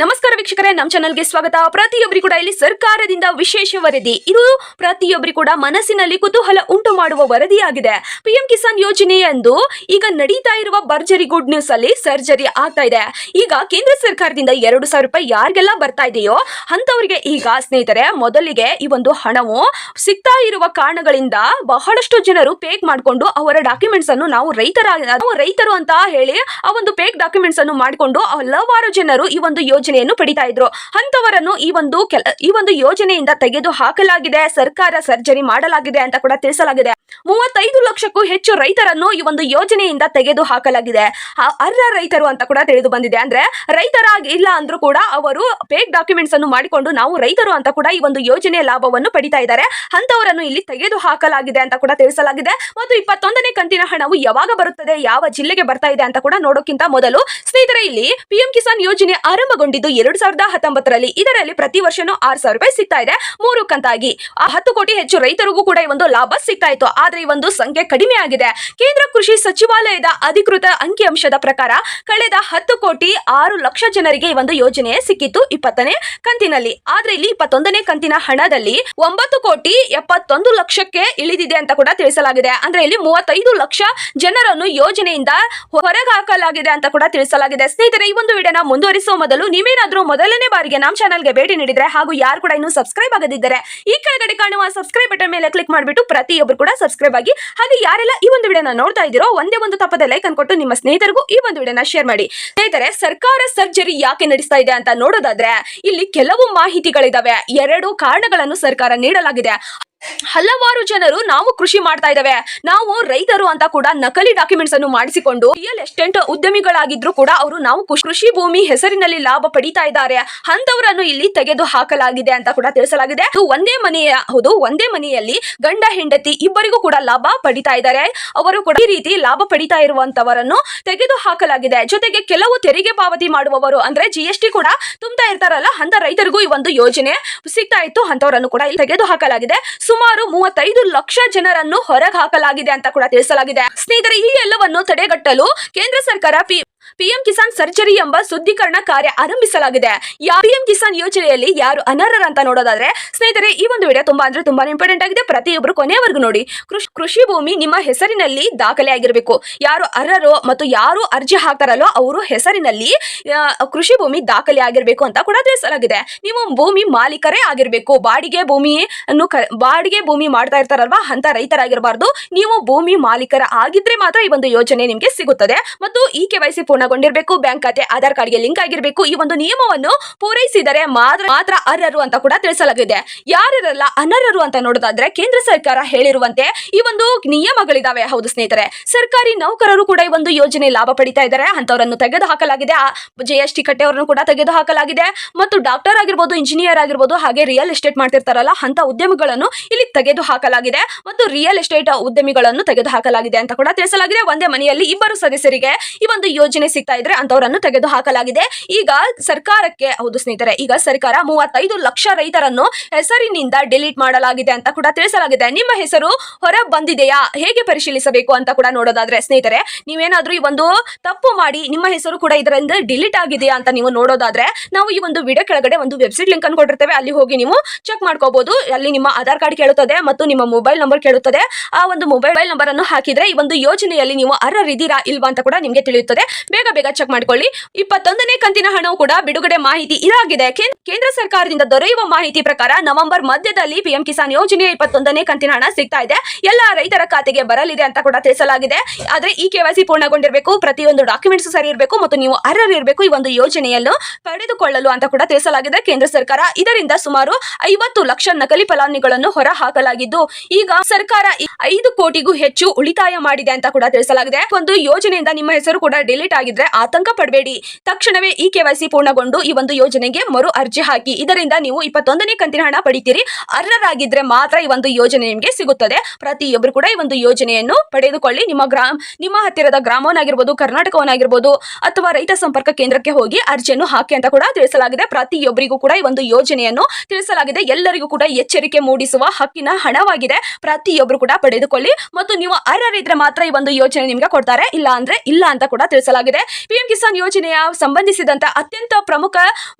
ನಮಸ್ಕಾರ ವೀಕ್ಷಕರೇ ನಮ್ಮ ಚಾನಲ್ಗೆ ಸ್ವಾಗತ. ಪ್ರತಿಯೊಬ್ಬರಿಗೂ ಕೂಡ ಇಲ್ಲಿ ಸರ್ಕಾರದಿಂದ ವಿಶೇಷ ವರದಿ. ಇದು ಪ್ರತಿಯೊಬ್ಬರಿಗೂ ಕೂಡ ಮನಸ್ಸಿನಲ್ಲಿ ಕುತೂಹಲ ಉಂಟು ಮಾಡುವ ವರದಿಯಾಗಿದೆ. ಪಿಎಂ ಕಿಸಾನ್ ಯೋಜನೆಯಂದು ಈಗ ನಡೀತಾ ಇರುವ ಭರ್ಜರಿ ಗುಡ್ ನ್ಯೂಸ್ ಅಲ್ಲಿ ಸರ್ಜರಿ ಆಗ್ತಾ ಇದೆ. ಈಗ ಕೇಂದ್ರ ಸರ್ಕಾರದಿಂದ ಎರಡು ಸಾವಿರ ರೂಪಾಯಿ ಯಾರಿಗೆಲ್ಲ ಬರ್ತಾ ಇದೆಯೋ ಅಂತವರಿಗೆ ಈಗ ಸ್ನೇಹಿತರೆ, ಮೊದಲಿಗೆ ಈ ಒಂದು ಹಣವು ಸಿಗ್ತಾ ಇರುವ ಕಾರಣಗಳಿಂದ ಬಹಳಷ್ಟು ಜನರು ಪೇಕ್ ಮಾಡಿಕೊಂಡು ಅವರ ಡಾಕ್ಯುಮೆಂಟ್ಸ್ ಅನ್ನು ನಾವು ರೈತರ ರೈತರು ಅಂತ ಹೇಳಿ ಆ ಒಂದು ಪೇಕ್ ಡಾಕ್ಯುಮೆಂಟ್ಸ್ ಅನ್ನು ಮಾಡಿಕೊಂಡು ಹಲವಾರು ಜನರು ಈ ಒಂದು ಯೋಜನೆಯನ್ನು ಪಡಿತಾ ಇದ್ರು. ಅಂತವರನ್ನು ಈ ಒಂದು ಕೆಲ, ಈ ಒಂದು ಯೋಜನೆಯಿಂದ ತೆಗೆದು ಹಾಕಲಾಗಿದೆ. ಸರ್ಕಾರ ಸರ್ಜರಿ ಮಾಡಲಾಗಿದೆ ಅಂತ ಕೂಡ ತಿಳಿಸಲಾಗಿದೆ. ಮೂವತ್ತೈದು ಲಕ್ಷಕ್ಕೂ ಹೆಚ್ಚು ರೈತರನ್ನು ಈ ಒಂದು ಯೋಜನೆಯಿಂದ ತೆಗೆದು ಹಾಕಲಾಗಿದೆ. ಅರ್ಹ ರೈತರು ಅಂತ ಕೂಡ ತಿಳಿದು ಬಂದಿದೆ. ಅಂದ್ರೆ ರೈತರಾಗಿ ಇಲ್ಲ ಅಂದ್ರೂ ಕೂಡ ಅವರು ಫೇಕ್ ಡಾಕ್ಯುಮೆಂಟ್ಸ್ ಅನ್ನು ಮಾಡಿಕೊಂಡು ನಾವು ರೈತರು ಅಂತ ಕೂಡ ಈ ಒಂದು ಯೋಜನೆಯ ಲಾಭವನ್ನು ಪಡಿತಾ ಇದ್ದಾರೆ. ಅಂತವರನ್ನು ಇಲ್ಲಿ ತೆಗೆದು ಹಾಕಲಾಗಿದೆ ಅಂತ ಕೂಡ ತಿಳಿಸಲಾಗಿದೆ. ಮತ್ತು ಇಪ್ಪತ್ತೊಂದನೇ ಕಂತಿನ ಹಣವು ಯಾವಾಗ ಬರುತ್ತದೆ, ಯಾವ ಜಿಲ್ಲೆಗೆ ಬರ್ತಾ ಇದೆ ಅಂತ ಕೂಡ ನೋಡೋಕ್ಕಿಂತ ಮೊದಲು ಸ್ನೇಹಿತರೆ, ಇಲ್ಲಿ ಪಿಎಂ ಕಿಸಾನ್ ಯೋಜನೆ ಆರಂಭಗೊಂಡಿದ್ದು ಎರಡ್ ಸಾವಿರದ ಹತ್ತೊಂಬತ್ತರಲ್ಲಿ. ಇದರಲ್ಲಿ ಪ್ರತಿ ವರ್ಷನೂ ಆರು ಸಾವಿರ ರೂಪಾಯಿ ಸಿಗ್ತಾ ಇದೆ. ಮೂರು ಕಂತಾಗಿ. ಹತ್ತು ಕೋಟಿ ಹೆಚ್ಚು ರೈತರಿಗೂ ಕೂಡ ಈ ಒಂದು ಲಾಭ ಸಿಗ್ತಾ ಇತ್ತು. ಆದ್ರೆ ಈ ಒಂದು ಸಂಖ್ಯೆ ಕಡಿಮೆ ಆಗಿದೆ. ಕೇಂದ್ರ ಕೃಷಿ ಸಚಿವಾಲಯದ ಅಧಿಕೃತ ಅಂಕಿಅಂಶದ ಪ್ರಕಾರ ಕಳೆದ ಹತ್ತು ಕೋಟಿ ಆರು ಲಕ್ಷ ಜನರಿಗೆ ಈ ಒಂದು ಯೋಜನೆ ಸಿಕ್ಕಿತ್ತು ಇಪ್ಪತ್ತನೇ ಕಂತಿನಲ್ಲಿ. ಆದ್ರೆ ಇಲ್ಲಿ ಇಪ್ಪತ್ತೊಂದನೇ ಕಂತಿನ ಹಣದಲ್ಲಿ ಒಂಬತ್ತು ಕೋಟಿ ಎಪ್ಪತ್ತೊಂದು ಲಕ್ಷಕ್ಕೆ ಇಳಿದಿದೆ ಅಂತ ಕೂಡ ತಿಳಿಸಲಾಗಿದೆ. ಅಂದ್ರೆ ಇಲ್ಲಿ ಮೂವತ್ತೈದು ಲಕ್ಷ ಜನರನ್ನು ಯೋಜನೆಯಿಂದ ಹೊರಗಾಕಲಾಗಿದೆ ಅಂತ ಕೂಡ ತಿಳಿಸಲಾಗಿದೆ. ಸ್ನೇಹಿತರೆ, ಈ ಒಂದು ವಿಡಿಯೋನ ಮುಂದುವರಿಸುವ ಮೊದಲು ನೀವೇನಾದ್ರೂ ಮೊದಲನೇ ಬಾರಿಗೆ ನಮ್ಮ ಚಾನಲ್ಗೆ ಭೇಟಿ ನೀಡಿದ್ರೆ ಹಾಗೂ ಯಾರು ಕೂಡ ಇನ್ನೂ ಸಬ್ಸ್ಕ್ರೈಬ್ ಆಗದಿದ್ದರೆ ಈ ಕೆಳಗಡೆ ಕಾಣುವ ಸಬ್ಸ್ಕ್ರೈಬ್ ಬಟನ್ ಮೇಲೆ ಕ್ಲಿಕ್ ಮಾಡಿಬಿಟ್ಟು ಪ್ರತಿಯೊಬ್ಬರು ಕೂಡ ಸಬ್ಸ್ಕ್ರೈಬ್ ಆಗಿ ಹಾಗೆ ಯಾರೆಲ್ಲ ಈ ಒಂದು ವಿಡಿಯೋನ ನೋಡ್ತಾ ಇದ್ದೀರೋ ಒಂದೇ ಒಂದು ತಪ್ಪದ ಲೈಕ್ ಅನ್ಕೊಟ್ಟು ನಿಮ್ಮ ಸ್ನೇಹಿತರಿಗೂ ಈ ಒಂದು ವಿಡಿಯೋನ ಶೇರ್ ಮಾಡಿ. ಸ್ನೇಹಿತರೆ, ಸರ್ಕಾರ ಸರ್ಜರಿ ಯಾಕೆ ನಡೆಸ್ತಾ ಇದೆ ಅಂತ ನೋಡೋದಾದ್ರೆ ಇಲ್ಲಿ ಕೆಲವು ಮಾಹಿತಿಗಳಿದಾವೆ. ಎರಡು ಕಾರಣಗಳನ್ನು ಸರ್ಕಾರ ನೀಡಲಾಗಿದೆ. ಹಲವಾರು ಜನರು ನಾವು ಕೃಷಿ ಮಾಡ್ತಾ ಇದ್ದಾವೆ. ನಾವು ರೈತರು ಅಂತ ಕೂಡ ನಕಲಿ ಡಾಕ್ಯುಮೆಂಟ್ಸ್ ಅನ್ನು ಮಾಡಿಸಿಕೊಂಡು ರಿಯಲ್ ಎಸ್ಟೇಟ್ ಉದ್ಯಮಿಗಳಾಗಿದ್ರು ಕೂಡ ಅವರು ನಾವು ಕೃಷಿ ಭೂಮಿ ಹೆಸರಿನಲ್ಲಿ ಲಾಭ ಪಡಿತಾ ಇದ್ದಾರೆ. ಅಂತವರನ್ನು ಇಲ್ಲಿ ತೆಗೆದು ಹಾಕಲಾಗಿದೆ ಅಂತ ಕೂಡ ತಿಳಿಸಲಾಗಿದೆ. ಒಂದೇ ಮನೆಯ, ಹೌದು, ಒಂದೇ ಮನೆಯಲ್ಲಿ ಗಂಡ, ಹೆಂಡತಿ ಇಬ್ಬರಿಗೂ ಕೂಡ ಲಾಭ ಪಡಿತಾ ಇದ್ದಾರೆ. ಅವರು ಕೂಡ ಈ ರೀತಿ ಲಾಭ ಪಡಿತಾ ಇರುವಂತವರನ್ನು ತೆಗೆದು ಹಾಕಲಾಗಿದೆ. ಜೊತೆಗೆ ಕೆಲವು ತೆರಿಗೆ ಪಾವತಿ ಮಾಡುವವರು ಅಂದ್ರೆ ಜಿ ಎಸ್ ಟಿ ಕೂಡ ತುಂಬ್ತಾ ಇರ್ತಾರಲ್ಲ ಅಂತ ರೈತರಿಗೂ ಈ ಒಂದು ಯೋಜನೆ ಸಿಗ್ತಾ ಇತ್ತು. ಅಂತವರನ್ನು ಕೂಡ ಇಲ್ಲಿ ತೆಗೆದು ಹಾಕಲಾಗಿದೆ. ಸುಮಾರು ಮೂವತ್ತೈದು ಲಕ್ಷ ಜನರನ್ನು ಹೊರಗೆ ಹಾಕಲಾಗಿದೆ ಅಂತ ಕೂಡ ತಿಳಿಸಲಾಗಿದೆ. ಸ್ನೇಹಿತರೆ, ಈ ಎಲ್ಲವನ್ನು ತಡೆಗಟ್ಟಲು ಕೇಂದ್ರ ಸರ್ಕಾರ ಪಿ ಪಿಎಂ ಕಿಸಾನ್ ಸರ್ಜರಿ ಎಂಬ ಸುದ್ದೀಕರಣ ಕಾರ್ಯ ಆರಂಭಿಸಲಾಗಿದೆ. ಪಿಎಂ ಕಿಸಾನ್ ಯೋಜನೆಯಲ್ಲಿ ಯಾರು ಅನರ್ಹರ ಅಂತ ನೋಡೋದಾದ್ರೆ ಸ್ನೇಹಿತರೆ, ಈ ಒಂದು ವಿಡಿಯೋ ತುಂಬಾ ಅಂದ್ರೆ ತುಂಬಾ ಇಂಪಾರ್ಟೆಂಟ್ ಆಗಿದೆ. ಪ್ರತಿಯೊಬ್ಬರು ಕೊನೆಯವರೆಗೂ ನೋಡಿ. ಕೃಷಿ ಭೂಮಿ ನಿಮ್ಮ ಹೆಸರಿನಲ್ಲಿ ದಾಖಲೆ ಆಗಿರಬೇಕು. ಯಾರು ಅರ್ಹರು ಮತ್ತು ಯಾರು ಅರ್ಜಿ ಹಾಕ್ತಾರಲ್ಲೋ ಅವರು ಹೆಸರಿನಲ್ಲಿ ಕೃಷಿ ಭೂಮಿ ದಾಖಲೆ ಆಗಿರಬೇಕು ಅಂತ ಕೂಡ ತಿಳಿಸಲಾಗಿದೆ. ನೀವು ಭೂಮಿ ಮಾಲೀಕರೇ ಆಗಿರಬೇಕು. ಬಾಡಿಗೆ ಭೂಮಿ ಅನ್ನು ಬಾಡಿಗೆ ಭೂಮಿ ಮಾಡ್ತಾ ಇರ್ತಾರಲ್ವಾ, ಅಂತ ರೈತರಾಗಿರಬಾರ್ದು. ನೀವು ಭೂಮಿ ಮಾಲೀಕರ ಆಗಿದ್ರೆ ಮಾತ್ರ ಈ ಒಂದು ಯೋಜನೆ ನಿಮಗೆ ಸಿಗುತ್ತದೆ. ಮತ್ತು ಈ ಕೆ ವೈ ಸಿ ಪೂರ್ಣಗೊಂಡಿರಬೇಕು. ಬ್ಯಾಂಕ್ ಖಾತೆ, ಆಧಾರ್ ಕಾರ್ಡ್ಗೆ ಲಿಂಕ್ ಆಗಿರಬೇಕು. ಈ ಒಂದು ನಿಯಮವನ್ನು ಪೂರೈಸಿದರೆ ಮಾತ್ರ ಮಾತ್ರ ಅರ್ಹರು ಅಂತ ಕೂಡ ತಿಳಿಸಲಾಗಿದೆ. ಯಾರಲ್ಲ ಅನರ್ಹರು ಅಂತ ನೋಡೋದಾದ್ರೆ ಕೇಂದ್ರ ಸರ್ಕಾರ ಹೇಳಿರುವಂತೆ ಈ ಒಂದು ನಿಯಮಗಳಿದಾವೆ. ಹೌದು ಸ್ನೇಹಿತರೆ. ಸರ್ಕಾರಿ ನೌಕರರು ಕೂಡ ಈ ಒಂದು ಯೋಜನೆ ಲಾಭ ಪಡಿತಾ ಇದ್ದಾರೆ. ಅಂತವರನ್ನು ತೆಗೆದು ಹಾಕಲಾಗಿದೆ ಜಿ ಎಸ್ ಟಿ ಕಟ್ಟೆಯವರನ್ನು ಕೂಡ ತೆಗೆದು ಹಾಕಲಾಗಿದೆ ಮತ್ತು ಡಾಕ್ಟರ್ ಆಗಿರ್ಬೋದು, ಇಂಜಿನಿಯರ್ ಆಗಿರ್ಬೋದು, ಹಾಗೆ ರಿಯಲ್ ಎಸ್ಟೇಟ್ ಮಾಡ್ತಿರ್ತಾರಲ್ಲ ಅಂತ ಉದ್ಯಮಿಗಳನ್ನು ಇಲ್ಲಿ ತೆಗೆದು ಹಾಕಲಾಗಿದೆ ಮತ್ತು ರಿಯಲ್ ಎಸ್ಟೇಟ್ ಉದ್ಯಮಿಗಳನ್ನು ತೆಗೆದು ಹಾಕಲಾಗಿದೆ ಅಂತ ಕೂಡ ತಿಳಿಸಲಾಗಿದೆ. ಒಂದೇ ಮನೆಯಲ್ಲಿ ಇಬ್ಬರು ಸದಸ್ಯರಿಗೆ ಈ ಒಂದು ಯೋಜನೆ ಸಿಗ್ತಾ ಇದ್ರೆ ಅಂತವರನ್ನು ತೆಗೆದು ಹಾಕಲಾಗಿದೆ ಈಗ ಸರ್ಕಾರಕ್ಕೆ, ಹೌದು ಸ್ನೇಹಿತರೆ, ಈಗ ಸರ್ಕಾರ ಮೂವತ್ತೈದು ಲಕ್ಷ ರೈತರನ್ನು ಹೆಸರಿನಿಂದ ಡಿಲೀಟ್ ಮಾಡಲಾಗಿದೆ ಅಂತ ಕೂಡ ತಿಳಿಸಲಾಗಿದೆ. ನಿಮ್ಮ ಹೆಸರು ಹೊರ ಬಂದಿದೆಯಾ? ಹೇಗೆ ಪರಿಶೀಲಿಸಬೇಕು ಅಂತ ಕೂಡ ನೋಡೋದಾದ್ರೆ ಸ್ನೇಹಿತರೆ, ನೀವೇನಾದ್ರೂ ಈ ಒಂದು ತಪ್ಪು ಮಾಡಿ ನಿಮ್ಮ ಹೆಸರು ಕೂಡ ಇದರಿಂದ ಡಿಲೀಟ್ ಆಗಿದೆಯಾ ಅಂತ ನೀವು ನೋಡೋದಾದ್ರೆ, ನಾವು ಈ ಒಂದು ವಿಡಿಯೋ ಕೆಳಗಡೆ ಒಂದು ವೆಬ್ಸೈಟ್ ಲಿಂಕ್ ಅನ್ನು ಕೊಟ್ಟಿರ್ತೇವೆ. ಅಲ್ಲಿ ಹೋಗಿ ನೀವು ಚೆಕ್ ಮಾಡ್ಕೋಬಹುದು ಅಲ್ಲಿ ನಿಮ್ಮ ಆಧಾರ್ ಕಾರ್ಡ್ ಕೇಳುತ್ತದೆ ಮತ್ತು ನಿಮ್ಮ ಮೊಬೈಲ್ ನಂಬರ್ ಕೇಳುತ್ತದೆ. ಆ ಒಂದು ಮೊಬೈಲ್ ನಂಬರ್ ಅನ್ನು ಹಾಕಿದ್ರೆ ಈ ಒಂದು ಯೋಜನೆಯಲ್ಲಿ ನೀವು ಅರ್ಹರಿದ್ದೀರಾ ಇಲ್ವಾ ಅಂತ ಕೂಡ ನಿಮಗೆ ತಿಳಿಯುತ್ತದೆ. ಬೇಗ ಬೇಗ ಚೆಕ್ ಮಾಡ್ಕೊಳ್ಳಿ. ಇಪ್ಪತ್ತೊಂದನೇ ಕಂತಿನ ಹಣವು ಕೂಡ ಬಿಡುಗಡೆ ಮಾಹಿತಿ ಇದಾಗಿದೆ. ಕೇಂದ್ರ- ಸರ್ಕಾರದಿಂದ ದೊರೆಯುವ ಮಾಹಿತಿ ಪ್ರಕಾರ ನವೆಂಬರ್ ಮಧ್ಯದಲ್ಲಿ ಪಿಎಂ ಕಿಸಾನ್ ಯೋಜನೆಯ ಇಪ್ಪತ್ತೊಂದನೇ ಕಂತಿನ ಹಣ ಸಿಗ್ತಾ ಇದೆ. ಎಲ್ಲ ರೈತರ ಖಾತೆಗೆ ಬರಲಿದೆ ಅಂತ ಕೂಡ ತಿಳಿಸಲಾಗಿದೆ. ಆದ್ರೆ ಈ ಕೆವೈಸಿ ಪೂರ್ಣಗೊಂಡಿರಬೇಕು, ಪ್ರತಿಯೊಂದು ಡಾಕ್ಯುಮೆಂಟ್ಸ್ ಸರಿ ಇರಬೇಕು ಮತ್ತು ನೀವು ಅರ್ಹರಿರಬೇಕು ಈ ಒಂದು ಯೋಜನೆಯನ್ನು ಪಡೆದುಕೊಳ್ಳಲು ಅಂತ ಕೂಡ ತಿಳಿಸಲಾಗಿದೆ ಕೇಂದ್ರ ಸರ್ಕಾರ. ಇದರಿಂದ ಸುಮಾರು ಐವತ್ತು ಲಕ್ಷ ನಕಲಿ ಫಲಾನುಭವಿಗಳನ್ನು ಹೊರ ಹಾಕಲಾಗಿದ್ದು ಈಗ ಸರ್ಕಾರ ಐದು ಕೋಟಿಗೂ ಹೆಚ್ಚು ಉಳಿತಾಯ ಮಾಡಿದೆ ಅಂತ ಕೂಡ ತಿಳಿಸಲಾಗಿದೆ. ಒಂದು ಯೋಜನೆಯಿಂದ ನಿಮ್ಮ ಹೆಸರು ಕೂಡ ಡಿಲೀಟ್ ಆಗಿದ್ರೆ ಆತಂಕ ಪಡಬೇಡಿ. ತಕ್ಷಣವೇ ಈ ಕೆವೈಸಿ ಪೂರ್ಣಗೊಂಡು ಈ ಒಂದು ಯೋಜನೆಗೆ ಮರು ಅರ್ಜಿ ಹಾಕಿ. ಇದರಿಂದ ನೀವು ಇಪ್ಪತ್ತೊಂದನೇ ಕಂತಿನ ಹಣ ಪಡಿತೀರಿ. ಅರ್ಹರಾಗಿದ್ರೆ ಮಾತ್ರ ಈ ಒಂದು ಯೋಜನೆ ನಿಮಗೆ ಸಿಗುತ್ತದೆ. ಪ್ರತಿಯೊಬ್ಬರು ಕೂಡ ಈ ಒಂದು ಯೋಜನೆಯನ್ನು ಪಡೆದುಕೊಳ್ಳಿ. ನಿಮ್ಮ ಗ್ರಾಮ, ನಿಮ್ಮ ಹತ್ತಿರದ ಗ್ರಾಮವನ್ನಾಗಿರ್ಬೋದು, ಕರ್ನಾಟಕವನ್ನಾಗಿರ್ಬೋದು ಅಥವಾ ರೈತ ಸಂಪರ್ಕ ಕೇಂದ್ರಕ್ಕೆ ಹೋಗಿ ಅರ್ಜಿಯನ್ನು ಹಾಕಿ ಅಂತ ಕೂಡ ತಿಳಿಸಲಾಗಿದೆ. ಪ್ರತಿಯೊಬ್ಬರಿಗೂ ಕೂಡ ಈ ಒಂದು ಯೋಜನೆಯನ್ನು ತಿಳಿಸಲಾಗಿದೆ. ಎಲ್ಲರಿಗೂ ಕೂಡ ಎಚ್ಚರಿಕೆ ಮೂಡಿಸುವ ಹಕ್ಕಿನ ಹಣವಾಗಿದೆ. ಪ್ರತಿಯೊಬ್ಬರು ಕೂಡ ಪಡೆದುಕೊಳ್ಳಿ. ಮತ್ತು ನೀವು ಅರ್ಹರಿದ್ರೆ ಮಾತ್ರ ಈ ಒಂದು ಯೋಜನೆ ನಿಮಗೆ ಕೊಡ್ತಾರೆ. ಇಲ್ಲ ಅಂದ್ರೆ ಇಲ್ಲ ಅಂತ ಕೂಡ ತಿಳಿಸಲಾಗಿದೆ. ಪಿಎಂ ಕಿಸಾನ್ ಯೋಜನೆಯ ಸಂಬಂಧಿಸಿದಂತ ಅತ್ಯಂತ ಪ್ರಮುಖ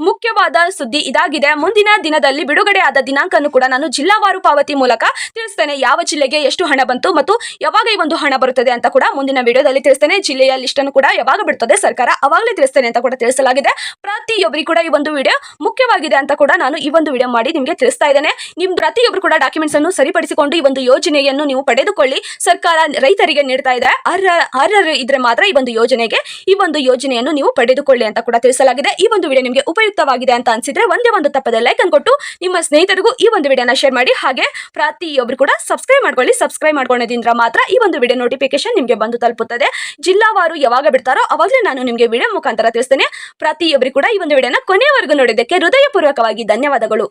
ಮುಖ್ಯವಾದ ಸುದ್ದಿ ಇದಾಗಿದೆ. ಮುಂದಿನ ದಿನದಲ್ಲಿ ಬಿಡುಗಡೆ ಆದ ದಿನಾಂಕವನ್ನು ಕೂಡ ನಾನು ಜಿಲ್ಲಾವಾರು ಪಾವತಿ ಮೂಲಕ ತಿಳಿಸ್ತೇನೆ. ಯಾವ ಜಿಲ್ಲೆಗೆ ಎಷ್ಟು ಹಣ ಬಂತು ಮತ್ತು ಯಾವಾಗ ಈ ಒಂದು ಹಣ ಬರುತ್ತದೆ ಅಂತ ಕೂಡ ಮುಂದಿನ ವಿಡಿಯೋದಲ್ಲಿ ತಿಳಿಸ್ತೇನೆ. ಜಿಲ್ಲೆಯ ಲಿಸ್ಟ್ ಅನ್ನು ಕೂಡ ಯಾವಾಗ ಬಿಡ್ತದೆ ಸರ್ಕಾರ ಅವಾಗಲೇ ತಿಳಿಸ್ತೇನೆ ಅಂತ ಕೂಡ ತಿಳಿಸಲಾಗಿದೆ. ಪ್ರತಿಯೊಬ್ಬರಿಗೂ ಕೂಡ ಈ ಒಂದು ವಿಡಿಯೋ ಮುಖ್ಯವಾಗಿದೆ ಅಂತ ಕೂಡ ನಾನು ಈ ಒಂದು ವಿಡಿಯೋ ಮಾಡಿ ನಿಮಗೆ ತಿಳಿಸ್ತಾ ಇದ್ದೇನೆ. ನಿಮ್ ಪ್ರತಿಯೊಬ್ಬರು ಕೂಡ ಡಾಕ್ಯುಮೆಂಟ್ಸ್ ಅನ್ನು ಸರಿಪಡಿಸಿಕೊಂಡು ಈ ಒಂದು ಯೋಜನೆಯನ್ನು ನೀವು ಪಡೆದುಕೊಳ್ಳಿ. ಸರ್ಕಾರ ರೈತರಿಗೆ ನೀಡ್ತಾ ಇದೆ ಅರ್ಹ ಅರ್ಹರು ಇದ್ರೆ ಮಾತ್ರ ಈ ಒಂದು ಯೋಜನೆಗೆ ಈ ಒಂದು ಯೋಜನೆಯನ್ನು ನೀವು ಪಡೆದುಕೊಳ್ಳಿ ಅಂತ ಕೂಡ ತಿಳಿಸಲಾಗಿದೆ. ಈ ಒಂದು ವಿಡಿಯೋ ನಿಮಗೆ ಉಪಯುಕ್ತವಾಗಿದೆ ಅಂತ ಅನ್ಸಿದ್ರೆ ಒಂದೇ ಒಂದು ತಪ್ಪದೆ ಲೈಕ್ ಅನ್ಕೊಟ್ಟು ನಿಮ್ಮ ಸ್ನೇಹಿತರಿಗೂ ಈ ಒಂದು ವಿಡಿಯೋನ ಶೇರ್ ಮಾಡಿ. ಹಾಗೆ ಪ್ರತಿಯೊಬ್ಬರು ಕೂಡ ಸಬ್ಸ್ಕ್ರೈಬ್ ಮಾಡ್ಕೊಳ್ಳಿ. ಸಬ್ಸ್ಕ್ರೈಬ್ ಮಾಡ್ಕೊಳ್ಳೋದ್ರಿಂದ ಮಾತ್ರ ಈ ಒಂದು ವಿಡಿಯೋ ನೋಟಿಫಿಕೇಶನ್ ನಿಮಗೆ ಬಂದು ತಲುಪುತ್ತದೆ. ಜಿಲ್ಲಾವಾರು ಯಾವಾಗ ಬಿಡ್ತಾರೋ ಅವಾಗಲೇ ನಾನು ನಿಮಗೆ ವಿಡಿಯೋ ಮುಖಾಂತರ ತಿಳಿಸ್ತೇನೆ. ಪ್ರತಿಯೊಬ್ಬರು ಕೂಡ ಈ ಒಂದು ವಿಡಿಯೋನ ಕೊನೆಯವರೆಗೂ ನೋಡಿದ್ದಕ್ಕೆ ಹೃದಯಪೂರ್ವಕವಾಗಿ ಧನ್ಯವಾದಗಳು.